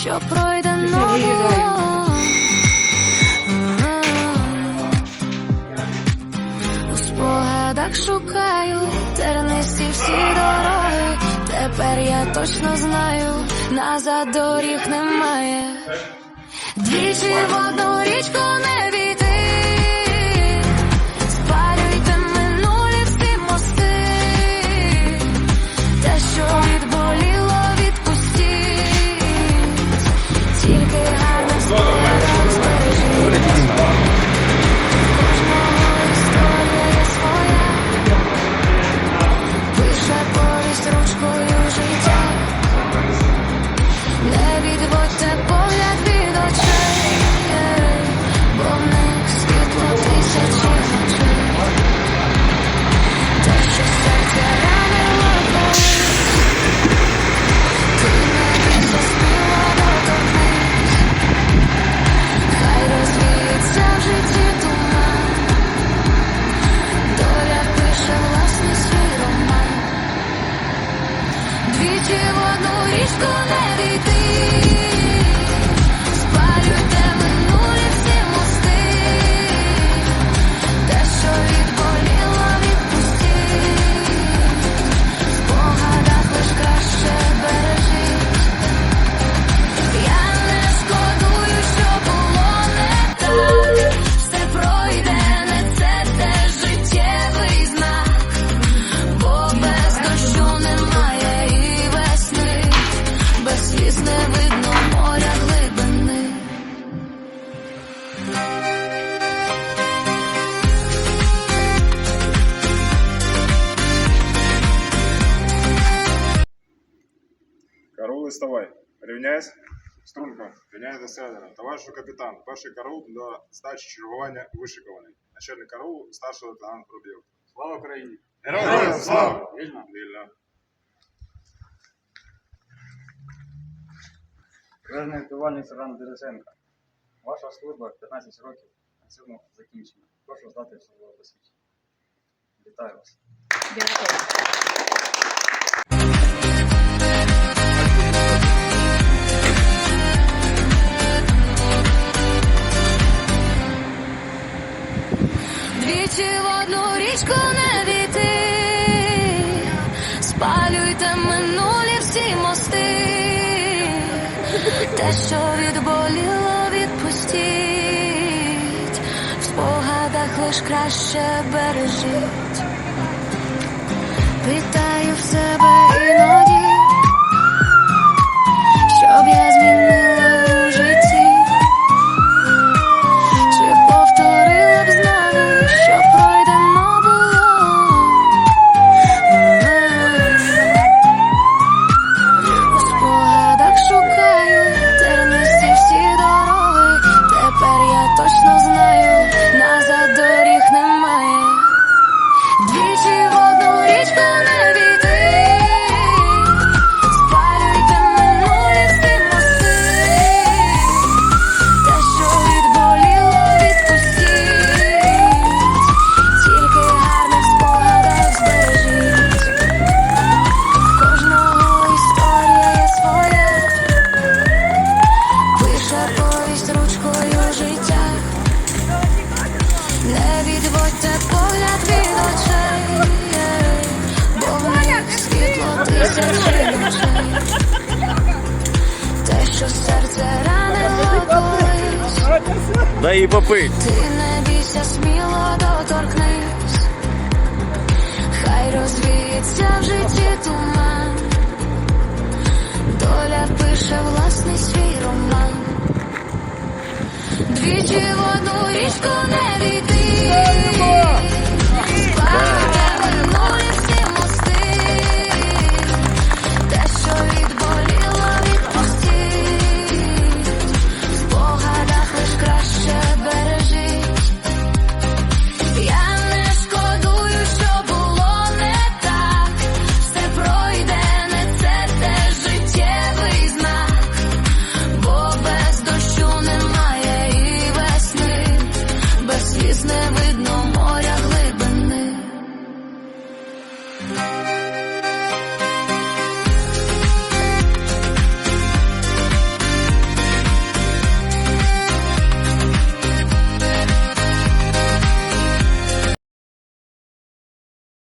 що пройде було у спогадах шукаю тернисті всі дороги. Тепер я точно знаю, назад доріг немає. Двічі в одну річку не. Одну річку не війти. Караул вставай. Рівняйся. Струнко, рівняй до седера. Товаришу капітан, перший караул до здачі чергування вишикований. Начальник караулу, старший лейтенант Пробів. Слава Україні! Героям слава! Вільно! Вільно. Кожний рятувальник сержант Дересенко. Ваша служба 15 років на цьому закінчена. Прошу здати службове посвідчення. Вітаю вас. Двічі в одну річку не війти. Спалюйте минулі всі мости. Те, що відболіло, відпустіть. В спогадах лиш краще бережіть. Питаю в себе іноді, Дай їй попить. Ти не бійся, сміло доторкнись, хай розвіється в житті туман, доля пише власний свій роман. Двічі в одну річку не війти.